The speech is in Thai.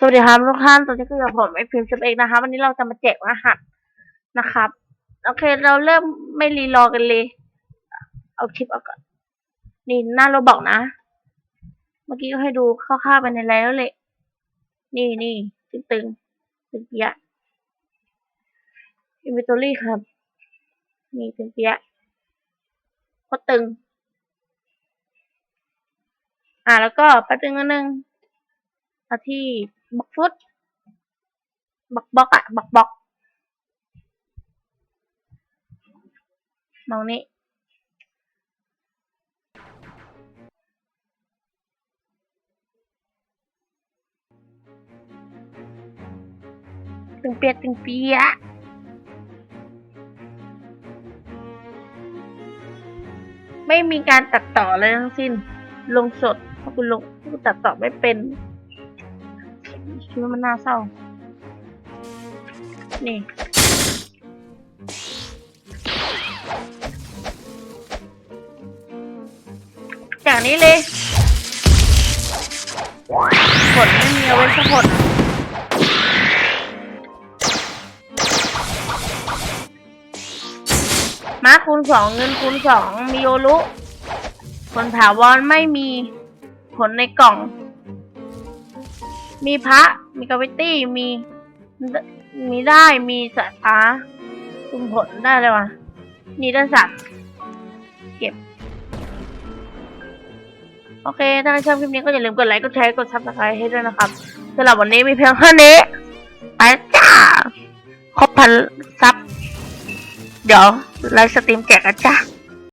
สวัสดีครับทุกท่านตอนนี้ก็อยู่กับผมไอพิมพ์ชิปเองนะคะวันนี้เราจะมาแจกรหัสนะครับ โอเค เราเริ่มไม่รีรอกันเลย เอาคลิปเอาก่อน นี่หน้าเราบอกนะ เมื่อกี้ก็ให้ดูคร่าวๆไปในแล้วเลย นี่นี่ตึงตึงตึงเปียอินวิตอรี่ครับ นี่ตึงเปียะโคตรตึง อ่าแล้วก็แป๊บนึงนิดนึงเอาที่ บล็อกฟุตบล็อกบล็อกอะบล็อกบล็อกมองนี้ตึงเปียตึงเปียไม่มีการตัดต่อเลยทั้งสิ้น ลงสดเพราะคุณลงคุณตัดต่อไม่เป็น คิดว่ามันน่าเศร้า นี่จากนี้เลยผลไม่มีเอาไว้สักผลมาคูณสองเงินคูณสองมีโอรุผลถาวรไม่มีผลในกล่อง มีพระ มีกาฟิตี้ มี มีได้ มีสายฟ้าคุมผลได้เลยวะนี่ด้านสัตว์ เก็บ โอเค ถ้าใครชอบคลิปนี้ก็อย่าลืมกดไลค์ กดแชร์ กดซับสไครต์ให้ด้วยนะครับสำหรับวันนี้มีเพียงเท่านี้ ไปจ้า ครบพันซับ เดี๋ยวไลฟ์สตรีมแจกกันจ้า